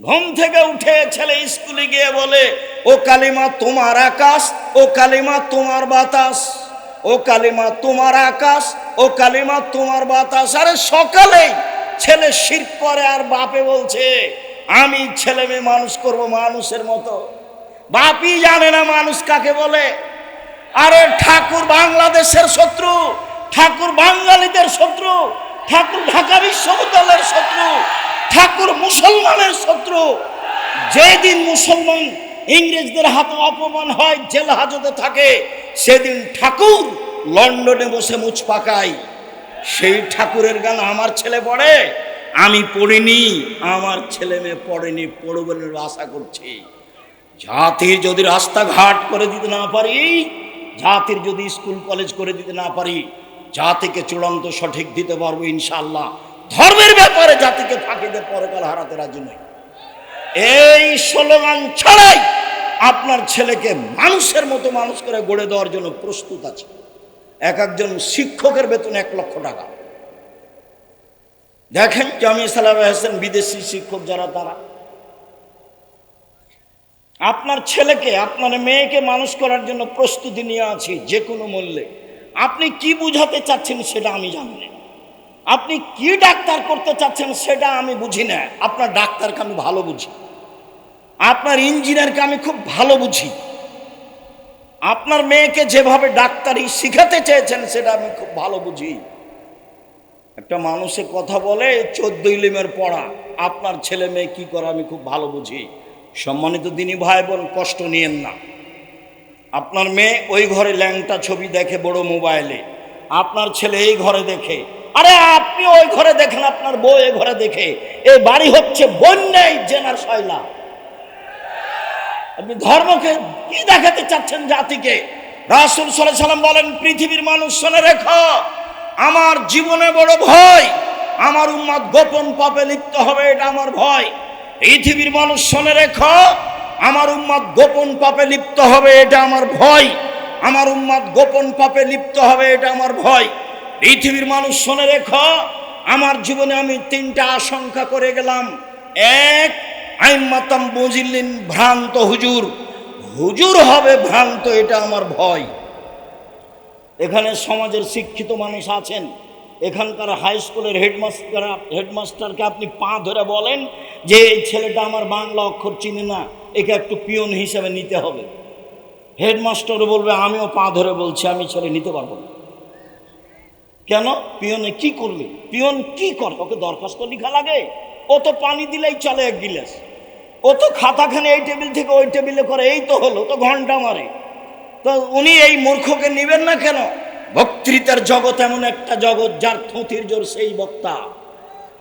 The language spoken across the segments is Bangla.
ঘুম থেকে উঠে ছেলে স্কুলে গিয়ে বলে, ও কালিমা তোমার আকাশ, ও কালিমা তোমার বাতাস, ও কালিমা তোমার আকাশ, ও কালিমা তোমার বাতাস। আরে সকালেই ছেলে শির করে আর বাপে বলছে, আমি ছেলে মেয়ে মানুষ করব মানুষের মতো। বাপই জানে না মানুষ কাকে বলে। আরে ঠাকুর বাংলাদেশের শত্রু, ঠাকুর বাঙালিদের শত্রু, ঠাকুর ঢাকা বিশ্ববিদ্যালয়ের শত্রু ঠাকুর মুসলমানের শত্রু। যেদিন মুসলমান ইংরেজদের হাতে অপমান হয়, জেল হাজতে থাকে, সেদিন ঠাকুর লন্ডনে বসে মুচ পাকায়। সেই ঠাকুরের গান আমার ছেলে পড়ে, আমি পড়িনি, আমার ছেলে মেয়ে পড়েনি, পড়বে বলে আশা করছি। জাতির যদি রাস্তাঘাট করে দিতে না পারি, জাতির যদি স্কুল কলেজ করে দিতে না পারি, জাতিকে চূড়ান্ত সঠিক দিতে পারব ইনশাল্লাহ ধর্মের ব্যাপারে জাতিকে ফাঁকিতে পরকাল হারাতে রাজি নই এই স্লোগান ছাড়াই আপনার ছেলেকে মানুষের মতো মানুষ করে গড়ে দেওয়ার জন্য প্রস্তুত আছে। এক একজন শিক্ষকের বেতন এক লক্ষ টাকা। দেখেন জামিয়া সালাম হাসান বিদেশি শিক্ষক যারা তারা। আপনার ছেলেকে, আপনার মেয়েকে মানুষ করার জন্য প্রস্তুতি নিয়ে আছি, যে কোনো মূল্যে। আপনি কি বুঝাতে চাচ্ছেন সেটা আমি জানি না। আপনি কি ডাক্তার করতে চাচ্ছেন সেটা আমি বুঝি না। আপনার ডাক্তারকে আমি ভালো বুঝি। আপনার ইঞ্জিনিয়ারকে আমি খুব ভালো বুঝি। আপনার মেয়েকে যেভাবে ডাক্তারি শিখাতে চেয়েছেন সেটা আমি খুব ভালো বুঝি। একটা মানুষে কথা বলে চোদ্দ ইলিমের পড়া। আপনার ছেলে মেয়ে কি করে আমি খুব ভালো বুঝি। সম্মানিত দিনী ভাই বোন কষ্ট নিয়েন না। আপনার মেয়ে ওই ঘরে ল্যাংটা ছবি দেখে, বড় মোবাইলে। আপনার ছেলে এই ঘরে দেখে। আরে আপনি ওই ঘরে দেখেন, আপনার বউ এ ঘরে দেখে। এই বাড়ি হচ্ছে বন্যাই জেনার শয়লা। আপনি ধর্মকে কি দেখাতে চাচ্ছেন জাতিকে? রাসুল সাল্লাম বলেন, পৃথিবীর মানুষ শুনে রেখো, আমার জীবনে বড় ভয়, আমার উম্মাদ গোপন পাপে লিপ্ত হবে, এটা আমার ভয়। পৃথিবীর মানুষ শুনে রেখো, আমার উম্মাদ গোপন পাপে লিপ্ত হবে, এটা আমার ভয়। আমার উম্মাদ গোপন পাপে লিপ্ত হবে, এটা আমার ভয়। পৃথিবীর মানুষ শুনে রেখো, আমার জীবনে আমি তিনটা আশঙ্কা করে গেলাম। এক আইমাতাম বুঝিলেন ভ্রান্ত হুজুর। হুজুর হবে ভ্রান্ত, এটা আমার ভয়। এখানে সমাজের শিক্ষিত মানুষ আছেন। এখানকার হাই স্কুলের হেডমাস্টার হেডমাস্টারকে আপনি পা ধরে বলেন যে, এই ছেলেটা আমার বাংলা অক্ষর চিনে না, একে একটু পিয়ন হিসেবে নিতে হবে। হেডমাস্টারও বলবে, আমিও পা ধরে বলছি, আমি ছেলে নিতে পারব না। কেন? পিয়নে কি করবে? পিয়ন কি করে? ওকে দরখাস্ত লিখা লাগে। ও তো পানি দিলেই চলে এক গিলাস। ও তো খাতাখানে এই টেবিল থেকে ওই টেবিলে করে, এই তো হলো তো ঘণ্টা মারে। তো উনি এই মূর্খকে নেবেন না কেন? বক্তৃতার জগৎ এমন একটা জগৎ যার থুতির জোর সেই বক্তা।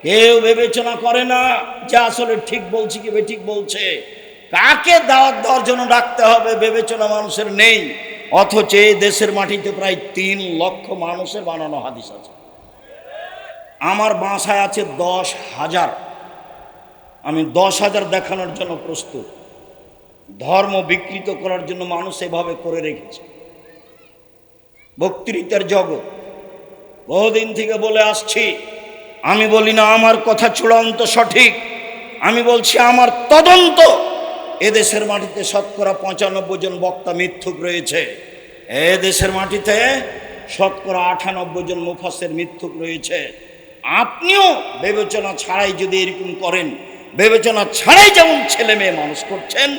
কেউ বিবেচনা করে না যে আসলে ঠিক বলছি কি ঠিক বলছে। কাকে দাওয়াত দেওয়ার জন্য ডাকতে হবে বিবেচনা মানুষের নেই। অথচ এই দেশের মাটিতে প্রায় তিন লক্ষ মানুষের বানানো হাদিস আছে। আমার বাসায় আছে দশ হাজার। আমি দশ হাজার দেখানোর জন্য প্রস্তুত। ধর্ম বিকৃত করার জন্য মানুষ এভাবে করে রেখেছে। বক্তৃতার জগৎ। বহুদিন থেকে বলে আসছি, আমি বলি না, আমার কথা চূড়ান্ত সঠিক। আমি বলছি, আমার তদন্ত এদেশের মাটিতে শতকরা পঁচানব্বই জন বক্তা মিথ্যুক রয়েছে। এদেশের মাটিতে শতকরা আটানব্বই জন মুফাসের মিথ্যুক রয়েছে। আপনিও বিবেচনা ছাড়াই যদি এরকম করেন, বিবেচনা ছাড়াই যেমন ছেলে মেয়ে মানুষ করছেন,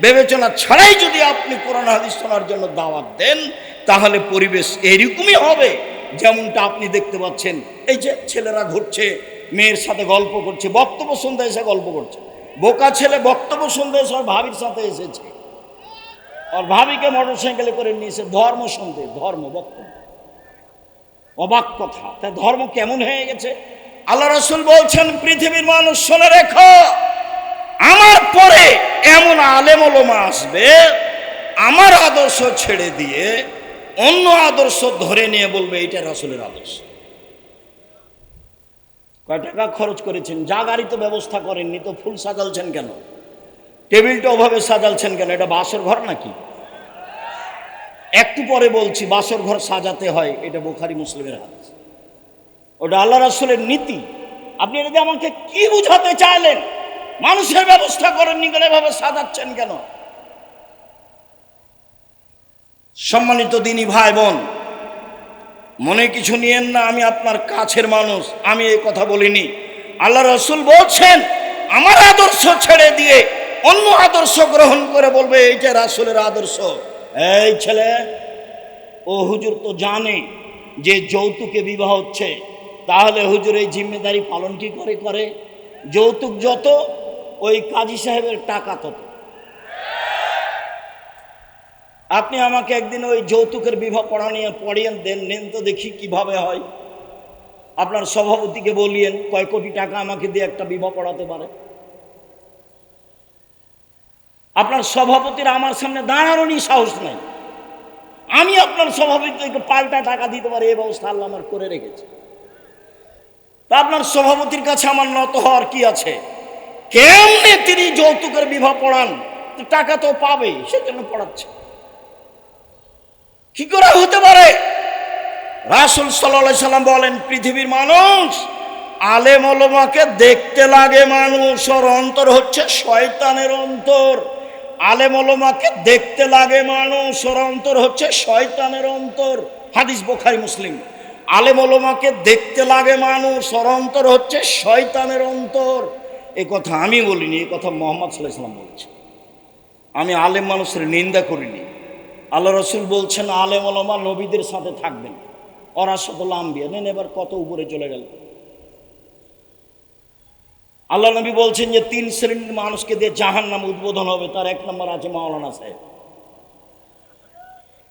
বিবেচনা ছাড়াই যদি আপনি কোরআন হাদিস শোনার জন্য দাওয়াত দেন, তাহলে পরিবেশ এরকমই হবে যেমনটা আপনি দেখতে পাচ্ছেন। এই যে ছেলেরা ঘুরছে, মেয়ের সাথে গল্প করছে, বক্তব্য শুনতে এসে গল্প করছে। বোকা ছেলে বক্তব্য শুনতে ওর ভাবির সাথে এসেছে। ওর ভাবিকে মোটর সাইকেলে করে নিয়েছে ধর্ম শুনতে, ধর্ম বক্তব্য। অবাক কথা, তা ধর্ম কেমন হয়ে গেছে? আল্লাহ রসুল বলছেন, পৃথিবীর মানুষ শুনে রেখো, আমার পরে এমন আলেম ওলমা আসবে, আমার আদর্শ ছেড়ে দিয়ে অন্য আদর্শ ধরে নিয়ে বলবে এটা রসুলের আদর্শ। কয় টাকা খরচ করেছেন? যা গাড়ি তো ব্যবস্থা করেননি, তো ফুল সাজালছেন কেন? টেবিলটা ওভাবে সাজালছেন কেন? এটা বাসর ঘর নাকি? একটু পরে বলছি, বাসর ঘর সাজাতে হয়, এটা বোখারি মুসলিমের হাত ওটা আল্লাহ রাসুলের নীতি। আপনি এটা আমাকে কি বুঝাতে চাইলেন? মানুষের ব্যবস্থা করেননি কেন? এভাবে সাজাচ্ছেন কেন? সম্মানিত দিনী ভাই বোন মনে কিছু নিয়েন না, আমি আপনার কাছের মানুষ, আমি এই কথা বলিনি। আল্লাহ রসুল বলছেন, আমার আদর্শ ছেড়ে দিয়ে অন্য আদর্শ গ্রহণ করে বলবে এইটা রাসুলের আদর্শ। এই ছেলে, ও হুজুর তো জানে যে যৌতুকে বিবাহ হচ্ছে, তাহলে হুজুর এই জিম্মেদারি পালন কি করে করে? যৌতুক যত, ওই কাজী সাহেবের টাকা তত। আপনি আমাকে একদিন ওই যৌতুকের বিবাহ পড়া নিয়ে পড়িয়েন দেন, নেন তো দেখি কীভাবে হয়। আপনার সভাপতিকে বলিয়েন, কয় কোটি টাকা আমাকে দিয়ে একটা বিবাহ পড়াতে পারে। আপনার সভাপতির আমার সামনে দাঁড়ানোরই সাহস নাই। আমি আপনার সভাপতিকে পাল্টা টাকা দিতে পারি এই ব্যবস্থা আল্লাহ আমার করে রেখেছে। তা আপনার সভাপতির কাছে আমার নত হওয়ার কি আছে? কেমনে তিনি যৌতুকের বিবাহ পড়ান? টাকা তো পাবে সেজন্য পড়াচ্ছে। কি করে হতে পারে? রাসুল সাল্লাহ সাল্লাম বলেন, পৃথিবীর মানুষ আলেম ওলমাকে দেখতে লাগে মানুষ, ওর অন্তর হচ্ছে শয়তানের অন্তর। আলেম ওলমাকে দেখতে লাগে মানুষ, ওর অন্তর হচ্ছে শয়তানের অন্তর। হাদিস বোখারি, মুসলিম। আলেম ওলমাকে দেখতে লাগে মানুষ, ওর অন্তর হচ্ছে শয়তানের অন্তর। এ কথা আমি বলিনি, এ কথা মোহাম্মদ সাল্লাহ সাল্লাম বলছে আমি আলেম মানুষের নিন্দা করিনি। আল্লাহ রসুল বলছেন, আলেম ওলমা নবীদের সাথে থাকবেন। অরাশত আম্বিয়া, নেন এবার কত উপরে চলে গেল। আল্লাহ নবী বলছেন যে, তিন শ্রেণির মানুষকে দিয়ে জাহান নাম উদ্বোধন হবে, তার এক নম্বর আছে মাওলানা সাহেব।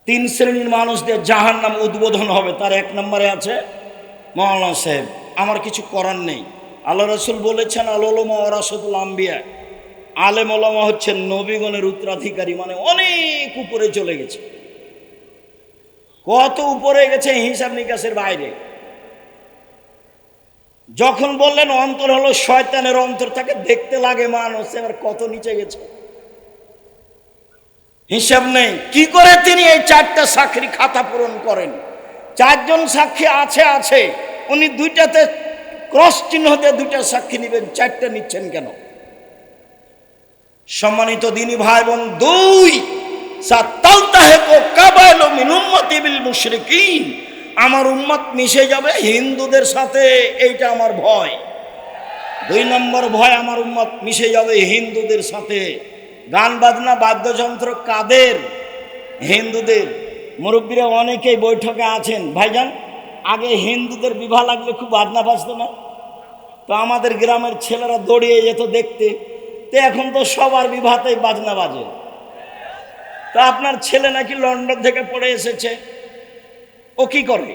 তিন শ্রেণির মানুষ দিয়ে জাহান নাম উদ্বোধন হবে, তার এক নম্বরে আছে মাওলানা সাহেব। আমার কিছু করার নেই। আল্লাহ রসুল বলেছেন আলোলমা ওরাসতুল আম্বিয়া। আলেম ওলামা হচ্ছেন নবীগণের উত্তরাধিকারী মানে অনেক উপরে চলে গেছে। কত উপরে গেছে হিসাব নিকাশের বাইরে। যখন বললেন অন্তর হলো শয়তানের অন্তর, তাকে দেখতে লাগে মানুষ, এবার কত নিচে গেছে। হিসাব নেই। কি করে তিনি এই চারটা সাক্ষী খাতা পূরণ করেন? চারজন সাক্ষী আছে আছে। উনি দুইটাতে ক্রস চিহ্ন দিয়ে দুইটা সাক্ষী নেবেন, চারটা নিচ্ছেন কেন? সম্মানিত দিনী ভাই এবং দুই আমার উম্মত মিশে যাবে হিন্দুদের সাথে, এইটা আমার ভয়। দুই নম্বর ভয়, আমার উম্মত মিশে যাবে হিন্দুদের সাথে। গান বাজনা, বাদ্যযন্ত্র কাদের? হিন্দুদের। মুরব্বীরা অনেকেই বৈঠকে আছেন। ভাইজান, আগে হিন্দুদের বিবাহ লাগলে খুব বাজনা বাজতো না? তো আমাদের গ্রামের ছেলেরা দৌড়িয়ে যেত দেখতে। তো এখন তো সবার বিবাহতেই বাজনা বাজে। তা আপনার ছেলে নাকি লন্ডন থেকে পড়ে এসেছে। ও কি করে?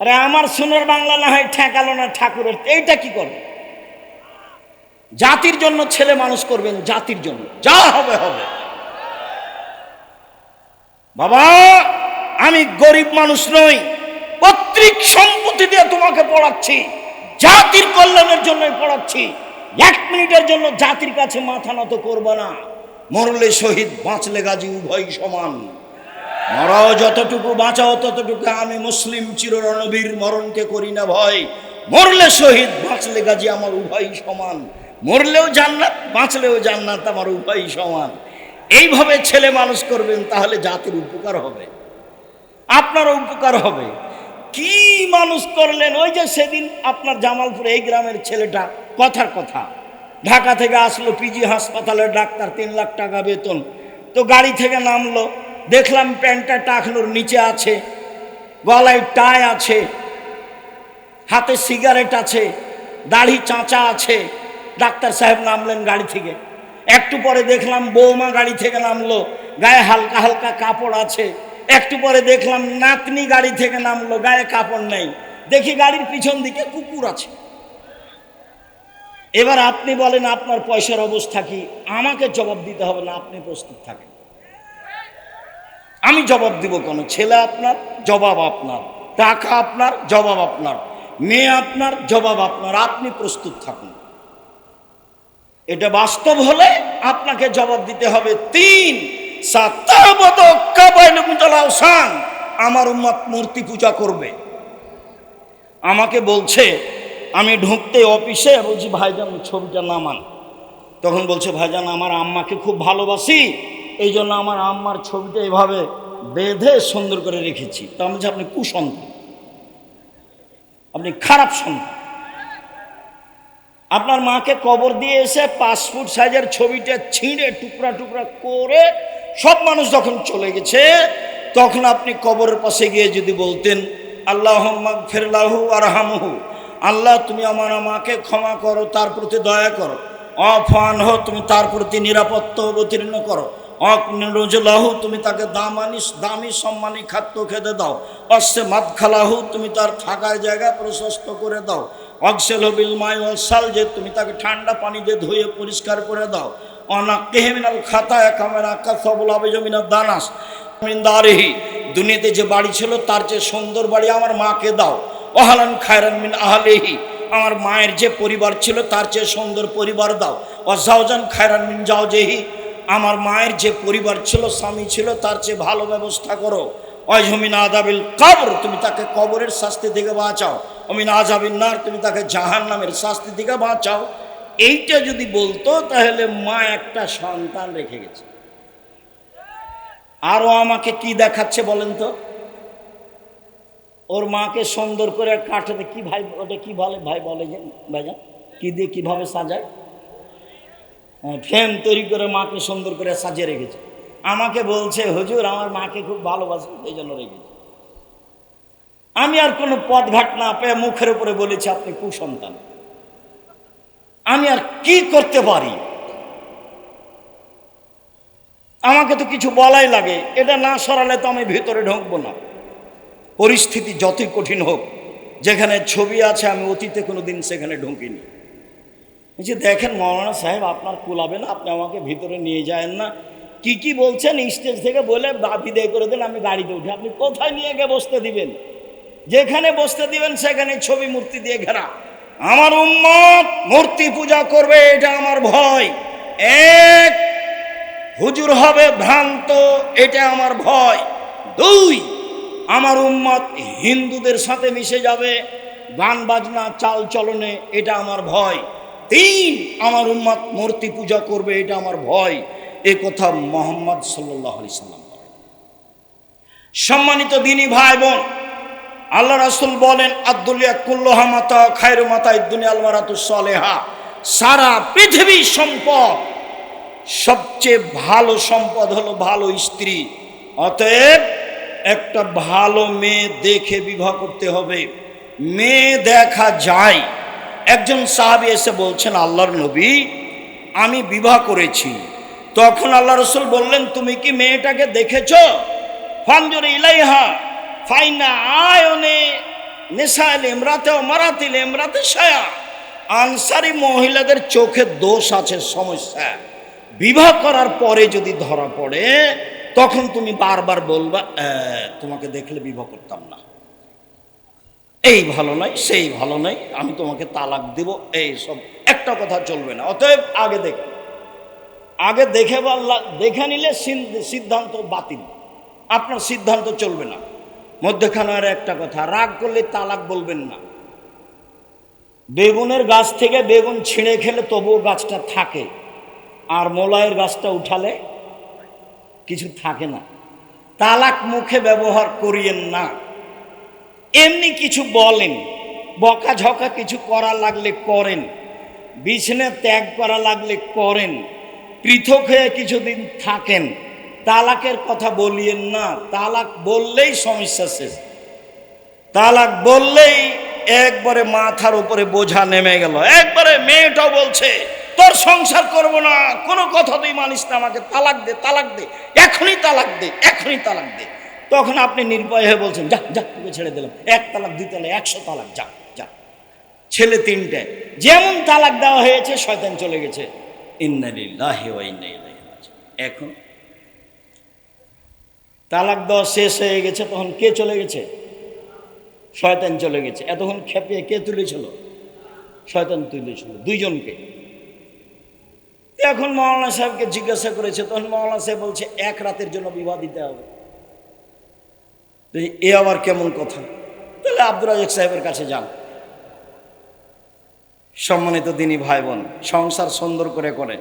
আরে আমার সোনার বাংলা না হয় ঠেকালো না ঠাকুরের এইটা কি করে? জাতির জন্য ছেলে মানুষ করবেন জাতির জন্য, যা হবে হবে। বাবা, আমি গরিব মানুষ নই পত্রিক সম্পত্তি দিয়ে তোমাকে পড়াচ্ছি, জাতির কল্যাণের জন্যই পড়াচ্ছি। এক মিনিটের জন্য জাতির কাছে মাথা নত করব না। মরলে শহীদ, বাঁচলে গাজী উভয় সমান। মরাও যতটুকু, বাঁচাও ততটুকু, আমি মুসলিম, চিররণবীর, মরণকে করি না ভয়। মরলে শহীদ, বাঁচলে গাজী, আমার উভয় সমান। মরলেও জান্নাত, বাঁচলেও জান্নাত, আমার উভয় সমান। এইভাবে ছেলে মানুষ করবেন, তাহলে জাতির উপকার হবে। আপনারও উপকার হবে। কি মানুষ করলেন? ওই যে সেদিন আপনার জামালপুরে, এই গ্রামের ছেলেটা কথার কথা। ঢাকা থেকে আসলো পিজি হাসপাতালের ডাক্তার, তিন লাখ টাকা বেতন। তো গাড়ি থেকে নামলো, দেখলাম প্যান্টটা টাকলোর নিচে আছে, গলায় টাই আছে, হাতে সিগারেট আছে, দাড়ি চাঁচা আছে। ডাক্তার সাহেব নামলেন গাড়ি থেকে। একটু পরে দেখলাম বৌমা গাড়ি থেকে নামলো, গায়ে হালকা হালকা কাপড় আছে। একটু পরে দেখলাম নাতনি গাড়ি থেকে নামলো, গায়ে কাপড় নেই। দেখি গাড়ির পিছন দিকে কুকুর আছে। এবার আপনি বলেন, আপনার পয়সার অবস্থা কি? আমাকে জবাব দিতে হবে না, আপনি প্রস্তুত থাকেন। আমি জবাব দিব কেন? ছেলে আপনার, জবাব আপনার। টাকা আপনার, জবাব আপনার। মেয়ে আপনার, জবাব আপনার। আপনি প্রস্তুত থাকুন। এটা বাস্তব হলে আপনাকে জবাব দিতে হবে তিন আমার উম্মত মূর্তি পূজা করবে। আমাকে বলছে আমি ঢুকতে অফিসে বলছি, ভাইজান, ছবিটা নামান। তখন বলছে, ভাইজান, আমার আম্মাকে খুব ভালোবাসি এই জন্য আমার আম্মার ছবিটা এভাবে বেঁধে সুন্দর করে রেখেছি। তা আমি আপনি কুসন্তান। আপনি খারাপ সন্তান। আপনার মাকে কবর দিয়ে এসে ফুট সাইজের ছবিটা ছিঁড়ে টুকরা টুকরা করে সব মানুষ যখন চলে গেছে, তখন আপনি কবরের পাশে গিয়ে যদি বলতেন আল্লাহ ফেরলাহু আরহামহু আল্লাহ, তুমি আমার মাকে ক্ষমা করো, তার প্রতি দয়া করো। অফান হো তুমি তার প্রতি নিরাপত্তা অবতীর্ণ করো। অকনরুজলাহু, তুমি তাকে দামানি, দামি সম্মানী খাদ্য খেতে দাও। অশ্বে মাত খালাহু তুমি তার থাকার জায়গা প্রশস্ত করে দাও। অক্সেল বিল মাই অসাল যে তুমি তাকে ঠান্ডা পানি দিয়ে ধুয়ে পরিষ্কার করে দাও। অনা কেহেমিনাল খাতা একামের আকা সবল আবেজমিনা দানাস। দুনিয়াতে যে বাড়ি ছিল, তার চেয়ে সুন্দর বাড়ি আমার মাকে দাও। ওহালান খায়রান মিন আহলেহি। আমার মায়ের যে পরিবার ছিল, তার চেয়ে সুন্দর পরিবার দাও। অজাওজান খায়রান মিন জাওজেহি আমার মায়ের যে পরিবার ছিল, স্বামী ছিল, তার চেয়ে ভালো ব্যবস্থা করো। অজমিন আদাবিল কবর, তুমি তাকে কবরের শাস্তি থেকে বাঁচাও। অমিন আজাবিন নার, তুমি তাকে জাহান নামের শাস্তি থেকে বাঁচাও। এইটা যদি বলতো, তাহলে মা একটা সন্তান রেখে গেছে। আরও আমাকে কি দেখাচ্ছে বলেন তো? ওর মাকে সুন্দর করে কাঠাতে কি ভাই ওটা কি বলে ভাই বলে যে ভাইজান? কি দিয়ে কীভাবে সাজায়? হ্যাঁ, ফ্রেম তৈরি করে মাকে সুন্দর করে সাজিয়ে রেখেছে। আমাকে বলছে হুজুর আমার মাকে খুব ভালোবাসি এই জন্য রেখেছে। আমি আর কোনো পথঘাট না পেয়ে মুখের উপরে বলেছি আপনি কুসন্তান। আমি আর কি করতে পারি? আমাকে তো কিছু বলাই লাগে। এটা না সরালে তো আমি ভিতরে ঢুকবো না। পরিস্থিতি যতই কঠিন হোক, যেখানে ছবি আছে, আমি অতীতে কোনো দিন সেখানে ঢুকিনি। বলছি দেখেন মৌলানা সাহেব, আপনার কুলাবে না, আপনি আমাকে ভিতরে নিয়ে যায়েন না। কি কি বলছেন? স্টেজ থেকে বলে বিদায় করে দেন, আমি গাড়িতে উঠি। আপনি কোথায় নিয়ে গিয়ে বসতে দিবেন? যেখানে বসতে দিবেন, সেখানে ছবি মূর্তি দিয়ে ঘেরা। আমার উম্মত মূর্তি পূজা করবে, এটা আমার ভয়। এক, হুজুর হবে ভ্রান্ত, এটা আমার ভয়। দুই আমার উম্মত হিন্দুদের সাথে মিশে যাবে, গান, বাজনা, চাল চলনে, এটা আমার ভয়। তিন, আমার উম্মত মূর্তি পূজা করবে, এটা আমার ভয়। এ কথা মোহাম্মদ সাল্লাহ আলি সাল্লাম। সম্মানিত দিনী ভাই বোন আল্লাহ রাসুল বলেন আব্দুল্লিয়া কুল্লোহা মাতা, খায়রু মাতা ইদ্দুনিয়া আলমারাতুসলেহা সারা পৃথিবীর সম্পদ, সবচেয়ে ভালো সম্পদ হলো ভালো স্ত্রী। অতএব একটা ভালো মেয়ে দেখে বিবাহ করতে হবে। মেয়ে দেখা যায়। একজন সাহাবি এসে বলছেন, আল্লাহর নবী, আমি বিবাহ করেছি। তখন আল্লাহ রসুল বললেন, তুমি কি মেয়েটাকে দেখেছ? ফানজুর ইলাইহা, ফাইনা আয়নে নেশাইল এমরাতে মারাতিল এমরাতে সায়া আনসারি মহিলাদের চোখে দোষ আছে, সমস্যা। বিবাহ করার পরে যদি ধরা পড়ে তখন তুমি বারবার বলবা "আহ, তোমাকে দেখলে বিবাহ করতাম না। এই ভালো নয় সেই ভালো নয় আমি তোমাকে তালাক দেব এই সব। একটা কথা চলবে না। অতএব আগে দেখ আগে দেখে বললা দেখে নিলে সিদ্ধান্ত বাতিল। আপনার সিদ্ধান্ত চলবে না। মধ্যখানে আর একটা কথা রাগ করলে তালাক বলবেন না। বেগুনের গাছ থেকে বেগুন ছিঁড়ে খেলে তবুও গাছটা থাকে আর মোলায়ের গাছটা উঠালে কিছু থাকে না। তালাক মুখে ব্যবহার করিয়েন না। এমনি কিছু বলেন, বকাঝকা কিছু করা লাগলে করেন, বিছনে ত্যাগ করা লাগলে করেন, পৃথক হয়ে কিছুদিন থাকেন, তালাকের কথা বলিয়েন না। তালাক বললেই সমস্যা শেষ। তালাক বললেই একবারে মাথার উপরে বোঝা নেমে গেল। একবারে মেয়েটাও বলছে তোর সংসার করব না। কোনো কথা তুই মানিস না আমাকে। তালাক দে তালাক দে। এখনই তালাক দে, এখনই তালাক দে। তখন আপনি নির্ভয় হয়ে বলছেন, যা যা, তোকে ছেড়ে দিলাম। এক তালাক, দুই তালাক, একশো তালাক, যা যা। ছেলে তিনটে। যেমন তালাক দেওয়া হয়েছে, শয়তান চলে গেছে। এখন তালাক দেওয়া শেষ হয়ে গেছে, তখন কে চলে গেছে? শয়তান চলে গেছে। এতক্ষণ খেপিয়ে কে তুলেছিল? শয়তান তুলেছিল। দুইজনকে। এখন মাওলানা সাহেবকে জিজ্ঞাসা করেছে, তখন মাওলানা সাহেব বলছে, এক রাতের জন্য বিবাহ দিতে হবে। এ আবার কেমন কথা? তাহলে আব্দুল রাজাক সাহেবের কাছে যান। সম্মানিত দিনী ভাই বোন, সংসার সুন্দর করে করে